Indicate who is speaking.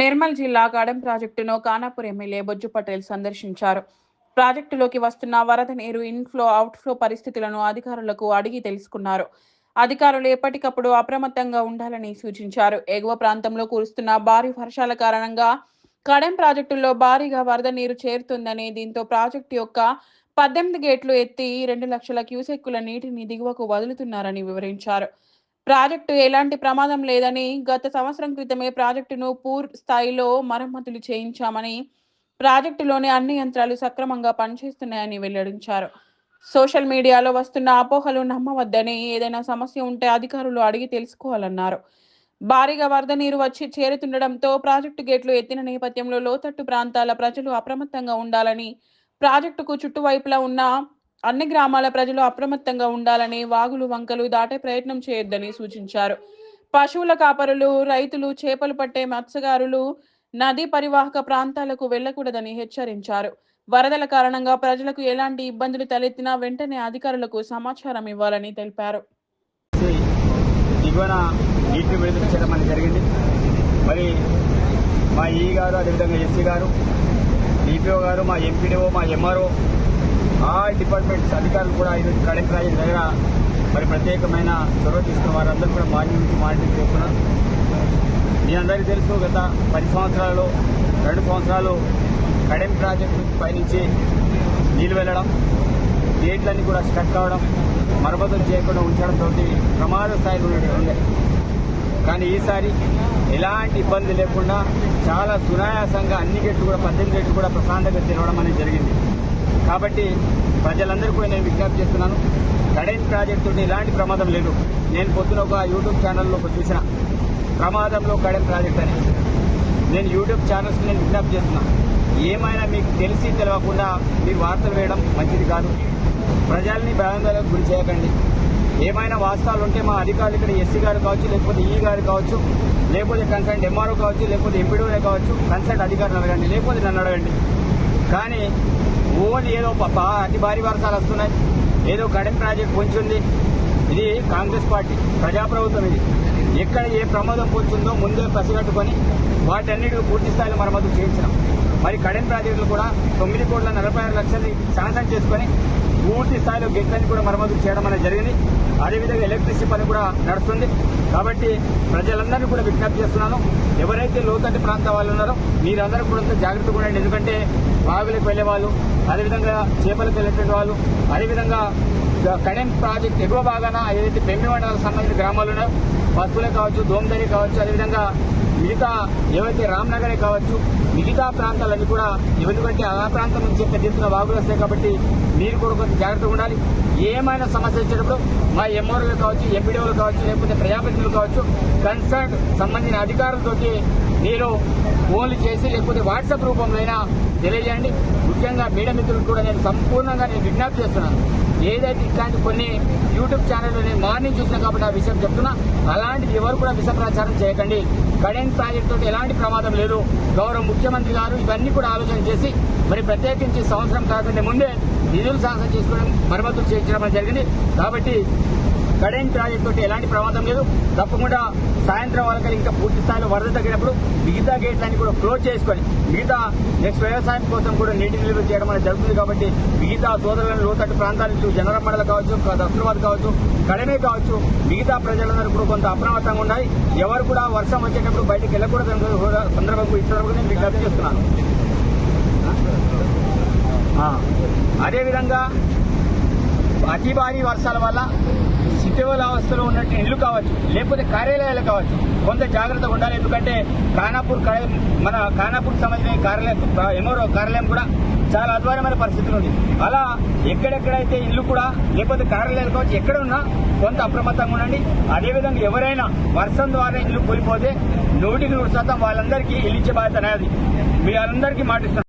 Speaker 1: నిర్మల్ జిల్లా గార్డెన్ ప్రాజెక్టును ఖానాపూర్ ఎమ్మెల్యే బొజ్జు పటేల్ సందర్శించారు. ప్రాజెక్టులోకి వస్తున్న వరద నీరు ఇన్ఫ్లో అవుట్ఫ్లో పరిస్థితులను అధికారులకు అడిగి తెలుసుకున్నారు. అధికారులు ఎప్పటికప్పుడు అప్రమత్తంగా ఉండాలని సూచించారు. ఎగువ ప్రాంతంలో కురుస్తున్న భారీ వర్షాల కారణంగా కడెం ప్రాజెక్టుల్లో భారీగా వరద నీరు చేరుతుందని దీంతో ప్రాజెక్టు యొక్క పద్దెనిమిది గేట్లు ఎత్తి రెండు లక్షల క్యూసెక్కుల నీటిని దిగువకు వదులుతున్నారని వివరించారు. ప్రాజెక్టు ఎలాంటి ప్రమాదం లేదని గత సంవత్సరం క్రితమే ప్రాజెక్టును పూర్ స్థాయిలో మరమ్మతులు చేయించామని ప్రాజెక్టులోని అన్ని యంత్రాలు సక్రమంగా పనిచేస్తున్నాయని వెల్లడించారు. సోషల్ మీడియాలో వస్తున్న అపోహలు నమ్మవద్దని ఏదైనా సమస్య ఉంటే అధికారులు అడిగి తెలుసుకోవాలన్నారు. భారీగా వరద నీరు వచ్చి చేరుతుండటంతో ప్రాజెక్టు గేట్లు ఎత్తిన నేపథ్యంలో లోతట్టు ప్రాంతాల ప్రజలు అప్రమత్తంగా ఉండాలని ప్రాజెక్టుకు చుట్టువైపులా ఉన్న అన్ని గ్రామాల ప్రజలు అప్రమత్తంగా ఉండాలని వాగులు వంకలు దాటే ప్రయత్నం చేయొద్దని సూచించారు. పశువుల కాపరులు రైతులు చేపలు పట్టే మత్స్యకారులు నదీ పరివాహక ప్రాంతాలకు వెళ్ళకూడదని హెచ్చరించారు. వరదల కారణంగా ప్రజలకు ఎలాంటి ఇబ్బందులు తలెత్తినా వెంటనే అధికారులకు సమాచారం ఇవ్వాలని తెలిపారు.
Speaker 2: దిగువన నీటిని విడుదల చేయడం అనేది జరిగింది. మరి మా ఈ గారు అదేవిధంగా ఎస్సీ గారు డిపిఓ గారు మా ఎంపీడీఓ మా ఎంఆర్ఓ ఆల్ డిపార్ట్మెంట్స్ అధికారులు కూడా ఈరోజు కడెం ప్రాజెక్ట్ దగ్గర మరి ప్రత్యేకమైన చొరవ తీసుకున్న వారందరూ కూడా మార్నింగ్ నుంచి మానిటరింగ్ చేస్తున్నారు మీ అందరికీ తెలుసు గత పది సంవత్సరాలు రెండు సంవత్సరాలు కడెం ప్రాజెక్టు పైనుంచి నీళ్ళు వెళ్ళడం గేట్లన్నీ కూడా స్టక్ అవడం మరమ్మతులు చేయకుండా ఉంచడంతో ప్రమాద స్థాయిలో ఉండే కానీ ఈసారి ఎలాంటి ఇబ్బంది లేకుండా చాలా సునాయాసంగా అన్ని గేట్లు కూడా పద్దెనిమిది గట్లు కూడా ప్రశాంతంగా తెరవడం అనేది జరిగింది. కాబట్టి ప్రజలందరూ కూడా నేను విజ్ఞప్తి చేస్తున్నాను. కడెన్ ప్రాజెక్ట్ తోటి ఎలాంటి ప్రమాదం లేదు. నేను పొద్దున ఒక యూట్యూబ్ ఛానల్లో ఒక చూసిన ప్రమాదంలో కడెన్ ప్రాజెక్ట్ అని. నేను యూట్యూబ్ ఛానల్స్ నేను విజ్ఞప్తి చేస్తున్నాను ఏమైనా మీకు తెలిసి తెలియకుండా మీరు వార్తలు వేయడం మంచిది కాదు. ప్రజల్ని భయాందోళనకు గురి చేయకండి. ఏమైనా వాస్తవాలు ఉంటే మా అధికారులు ఇక్కడ ఎస్సీ గారు కావచ్చు లేకపోతే ఈ గారు కావచ్చు లేకపోతే కన్సర్ట్ ఎంఆర్ఓ కావచ్చు లేకపోతే ఎంపీడీఓనే కావచ్చు కన్సర్ట్ అధికారులు అడగండి లేకపోతే నన్ను అడగండి. కానీ ఓన్లీ ఏదో అతి భారీ వర్షాలు వస్తున్నాయి. ఏదో కడెం ప్రాజెక్ట్ పొంచుంది. ఇది కాంగ్రెస్ పార్టీ ప్రజాప్రభుత్వం ఇది. ఎక్కడ ఏ ప్రమాదం పొంచుందో ముందే పసిగట్టుకొని వాటన్నిటిని పూర్తి స్థాయిలో మరమ్మతులు చేయించడం మరి కడెన్ ప్రాజెక్టులు కూడా తొమ్మిది కోట్ల నలభై ఆరు లక్షలు శాంసన్ చేసుకొని పూర్తి స్థాయిలో గేట్లన్నీ కూడా మరమ్మతులు చేయడం అనేది జరిగింది. అదేవిధంగా ఎలక్ట్రిసిటీ పని కూడా నడుస్తుంది. కాబట్టి ప్రజలందరినీ కూడా విజ్ఞప్తి చేస్తున్నాను. ఎవరైతే లోతట్టు ప్రాంత వాళ్ళు ఉన్నారో మీరందరూ కూడా జాగ్రత్తగా ఉండండి. ఎందుకంటే బావిలకు వెళ్ళే వాళ్ళు అదేవిధంగా చేపలకు వెళ్ళేటువంటి వాళ్ళు అదేవిధంగా కడెన్ ప్రాజెక్ట్ ఎగువ భాగాన ఏదైతే పెంమి మండలాలకు సంబంధించిన గ్రామాలు పసుపులే కావచ్చు దోమదరి కావచ్చు అదేవిధంగా మిగతా ఏవైతే రామ్నగరే కావచ్చు మిగతా ప్రాంతాలన్నీ కూడా ఎందుకంటే ఆ ప్రాంతం నుంచి పెద్ద ఎత్తున వాగులు వస్తాయి కాబట్టి మీరు కూడా కొంచెం జాగ్రత్తగా ఉండాలి. ఏమైనా సమస్య వచ్చేటప్పుడు మా ఎంఆర్ఓలు కావచ్చు ఎంపీడీఓలు కావచ్చు లేకపోతే ప్రజాప్రతినిధులు కావచ్చు కన్సర్న్ సంబంధించిన అధికారులతోటి మీరు ఫోన్లు చేసి లేకపోతే వాట్సాప్ రూపంలో అయినా తెలియజేయండి. ముఖ్యంగా మీడియా మిత్రులకు కూడా నేను సంపూర్ణంగా నేను విజ్ఞప్తి చేస్తున్నాను. ఏదైతే ఇట్లాంటి కొన్ని యూట్యూబ్ ఛానల్లో నేను మార్నింగ్ చూసినా కాబట్టి ఆ విషయం చెప్తున్నా. అలాంటిది ఎవరు కూడా విష ప్రచారం చేయకండి. కడెన్ ప్రాజెక్ట్ తోటి ఎలాంటి ప్రమాదం లేదు. గౌరవ ముఖ్యమంత్రి గారు ఇవన్నీ కూడా ఆలోచన చేసి మరి ప్రత్యేకించి సంవత్సరం కాకుండా ముందే నిధులు సాహసం చేసుకోవడం మరమ్మతులు చేయించడం అనేది జరిగింది. కాబట్టి కడెంట్ ప్రాజెక్ట్ తోటి ఎలాంటి ప్రమాదం లేదు. తప్పకుండా సాయంత్రం వాళ్ళకి ఇంకా పూర్తి స్థాయిలో వరద తగ్గినప్పుడు మిగతా గేట్లన్నీ కూడా క్లోజ్ చేసుకొని మిగతా నెక్స్ట్ వ్యవసాయం కోసం కూడా నీటి నిల్వ చేయడం అనేది జరుగుతుంది కాబట్టి మిగతా సోదరులను లోతట్టు ప్రాంతాల నుంచి జనరల్ మండలం కావచ్చు దస్లాబాద్ కావచ్చు కడమే కావచ్చు మిగతా ప్రజలందరూ కూడా కొంత అప్రమత్తంగా ఉండాలి. ఎవరు కూడా వర్షం వచ్చేటప్పుడు బయటకు వెళ్ళకూడదు సందర్భం ఈ సందర్భంగా నేను విజ్ఞప్తి చేస్తున్నాను. అదేవిధంగా అతి భారీ వర్షాల వల్ల శిథిల అవస్థలో ఉన్నట్టు ఇల్లు కావచ్చు లేకపోతే కార్యాలయాలు కావచ్చు కొంత జాగ్రత్తగా ఉండాలి. ఎందుకంటే ఖానాపూర్ మన ఖానాపూర్ సంబంధించిన కార్యాలయం ఎమోరో కార్యాలయం కూడా చాలా అద్వారమైన పరిస్థితులు ఉంది. అలా ఎక్కడెక్కడైతే ఇల్లు కూడా లేకపోతే కార్యాలయాలు కావచ్చు ఎక్కడ ఉన్నా కొంత అప్రమత్తంగా ఉండండి. అదేవిధంగా ఎవరైనా వర్షం ద్వారా ఇల్లు కూలిపోతే నూటికి నూరు శాతం వాళ్ళందరికీ ఇల్లు ఇచ్చే బాధ్యత అనేది మీ అందరికీ మాటిస్తున్నారు